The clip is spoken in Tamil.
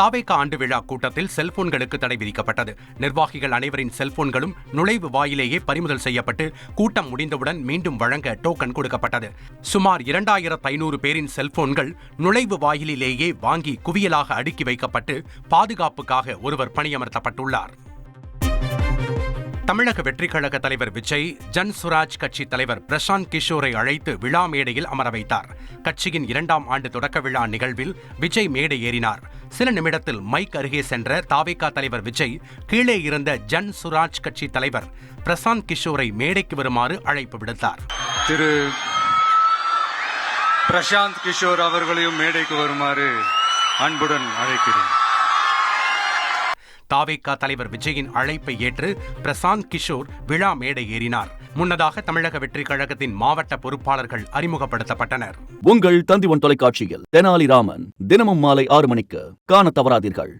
தாவேகா ஆண்டு விழா கூட்டத்தில் செல்போன்களுக்கு தடை விதிக்கப்பட்டது. நிர்வாகிகள் அனைவரின் செல்போன்களும் நுழைவு வாயிலேயே பறிமுதல் செய்யப்பட்டு கூட்டம் முடிந்தவுடன் மீண்டும் வழங்க டோக்கன் கொடுக்கப்பட்டது. சுமார் இரண்டாயிரத்து ஐநூறு பேரின் செல்போன்கள் நுழைவு வாயிலிலேயே வாங்கி குவியலாக அடுக்கி வைக்கப்பட்டு பாதுகாப்புக்காக ஒருவர் பணியமர்த்தப்பட்டுள்ளார். தமிழக வெற்றி கழக தலைவர் விஜய் ஜன் சுராஜ் கட்சி தலைவர் பிரசாந்த் கிஷோரை அழைத்து விழா மேடையில் அமர வைத்தார். கட்சியின் இரண்டாம் ஆண்டு தொடக்க விழா நிகழ்வில் விஜய் மேடை ஏறினார். சில நிமிடத்தில் மைக் அருகே சென்ற தாவேகா தலைவர் விஜய் கீழே இருந்த ஜன் சுராஜ் கட்சி தலைவர் பிரசாந்த் கிஷோரை மேடைக்கு வருமாறு அழைப்பு விடுத்தார். திரு பிரசாந்த் கிஷோர் அவர்களையும் மேடைக்கு வருமாறு அன்புடன் அழைக்கிறேன். தாவேகா தலைவர் விஜயின் அழைப்பை ஏற்று பிரசாந்த் கிஷோர் விழா மேடை ஏறினார். முன்னதாக தமிழக வெற்றிக் கழகத்தின் மாவட்ட பொறுப்பாளர்கள் அறிமுகப்படுத்தப்பட்டனர். உங்கள் தந்திவன் தொலைக்காட்சியில் தெனாலிராமன் தினமும் மாலை ஆறு மணிக்கு காண தவறாதீர்கள்.